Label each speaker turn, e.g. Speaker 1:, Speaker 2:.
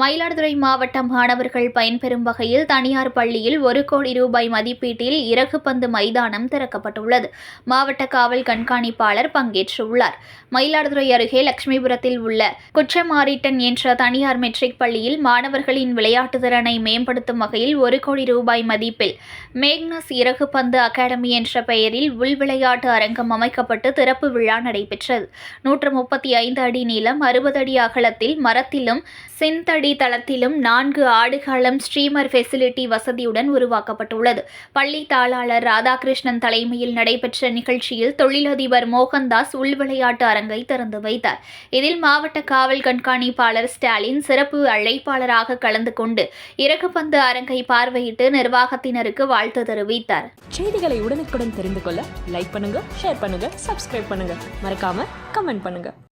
Speaker 1: மயிலாடுதுறை மாவட்ட மாணவர்கள் பயன்பெறும் வகையில் தனியார் பள்ளியில் ஒரு கோடி ரூபாய் மதிப்பீட்டில் இறகுப்பந்து மைதானம் திறக்கப்பட்டுள்ளது. மாவட்ட காவல் கண்காணிப்பாளர் பங்கேற்றுள்ளார். மயிலாடுதுறை அருகே லட்சுமிபுரத்தில் உள்ள குற்றமாரிட்டன் என்ற தனியார் மெட்ரிக் பள்ளியில் மாணவர்களின் விளையாட்டு திறனை மேம்படுத்தும் வகையில் ஒரு கோடி ரூபாய் மதிப்பில் மேக்னஸ் இறகுப்பந்து அகாடமி என்ற பெயரில் உள் விளையாட்டு அரங்கம் அமைக்கப்பட்டு திறப்பு விழா நடைபெற்றது. நூற்று முப்பத்தி ஐந்து அடி நீளம் அறுபது அடி அகலத்தில் மரத்திலும் செந்தடி தளத்திலும் நான்கு ஆடுகளம் ஸ்ட்ரீமர் ஃபெசிலிட்டி வசதியுடன் உருவாக்கப்பட்டுள்ளது. பள்ளி தாளாளர் ராதாகிருஷ்ணன் தலைமையில் நடைபெற்ற நிகழ்ச்சியில் தொழிலதிபர் மோகன்தாஸ் உள்விளையாட்டு அரங்கை திறந்து வைத்தார். இதில் மாவட்ட காவல் கண்காணிப்பாளர் ஸ்டாலின் சிறப்பு அழைப்பாளராக கலந்து கொண்டு இறகுப்பந்து அரங்கை பார்வையிட்டு நிர்வாகத்தினருக்கு வாழ்த்து தெரிவித்தார்.
Speaker 2: செய்திகளை உடனுக்குடன் தெரிந்து கொள்ள லைக் பண்ணுங்க ஷேர் பண்ணுங்க சப்ஸ்கிரைப் பண்ணுங்க. மறக்காம கமெண்ட் பண்ணுங்க.